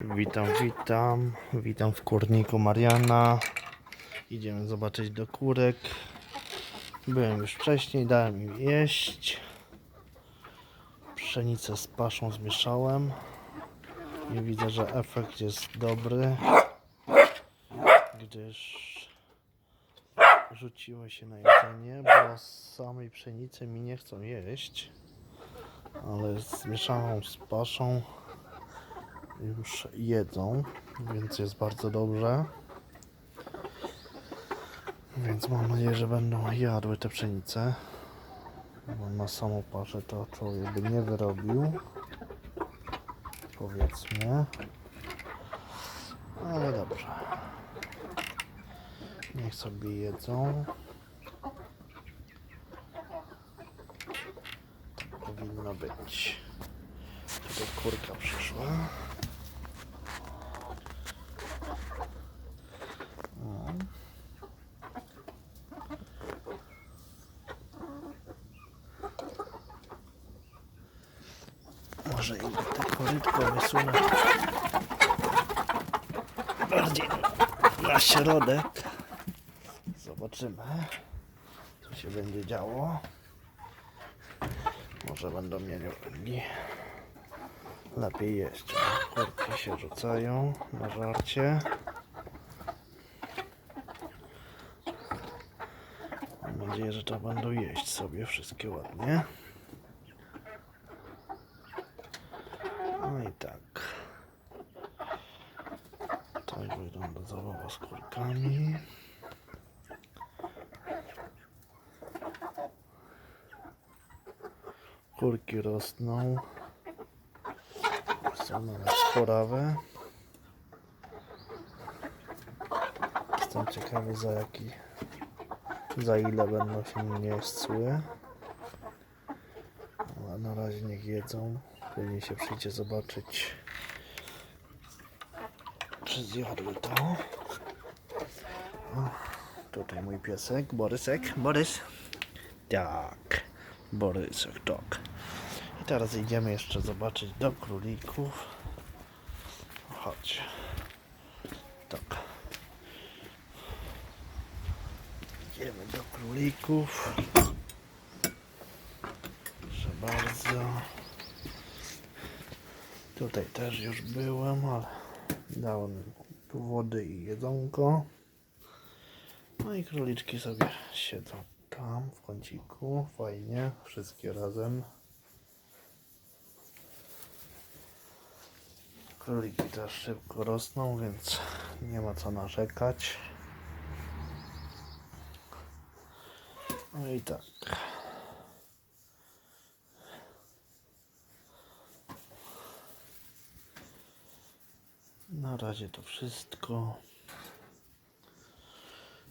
Witam, witam. Witam w kurniku Mariana. Idziemy zobaczyć do kurek. Byłem już wcześniej, dałem im jeść. Pszenicę z paszą zmieszałem. I widzę, że efekt jest dobry. Gdyż rzuciły się na jedzenie, bo z samej pszenicy mi nie chcą jeść. Ale zmieszaną z paszą już jedzą, więc jest bardzo dobrze. Więc mam nadzieję, że będą jadły te pszenice. Bo na samą paszę to człowiek by nie wyrobił. Powiedzmy. Ale dobrze. Niech sobie jedzą. Tak powinno być. Tutaj kurka przyszła. Może i te korytko wysunę bardziej na środek. Zobaczymy, co się będzie działo. Może będą mieli lepiej jeść. Kurki się rzucają na żarcie. Mam nadzieję, że to będą jeść sobie wszystkie ładnie. No i tak. Tak kurkami. Kurki rosną. Są nawet sporawe. Jestem ciekawy za jaki, za ile będą się nieścły. Na razie niech jedzą. Pewnie się przyjdzie zobaczyć, czy zjadły to. Tutaj mój piesek, Borysek. Borys. Tak, Borysek, tak. I teraz idziemy jeszcze zobaczyć do królików. Chodź. Tak. Idziemy do królików. Proszę bardzo. Tutaj też już byłem, ale dałem tu wody i jedzonko. No i króliczki sobie siedzą tam w kąciku. Fajnie, wszystkie razem. Króliki też szybko rosną, więc nie ma co narzekać. No i tak. Na razie to wszystko.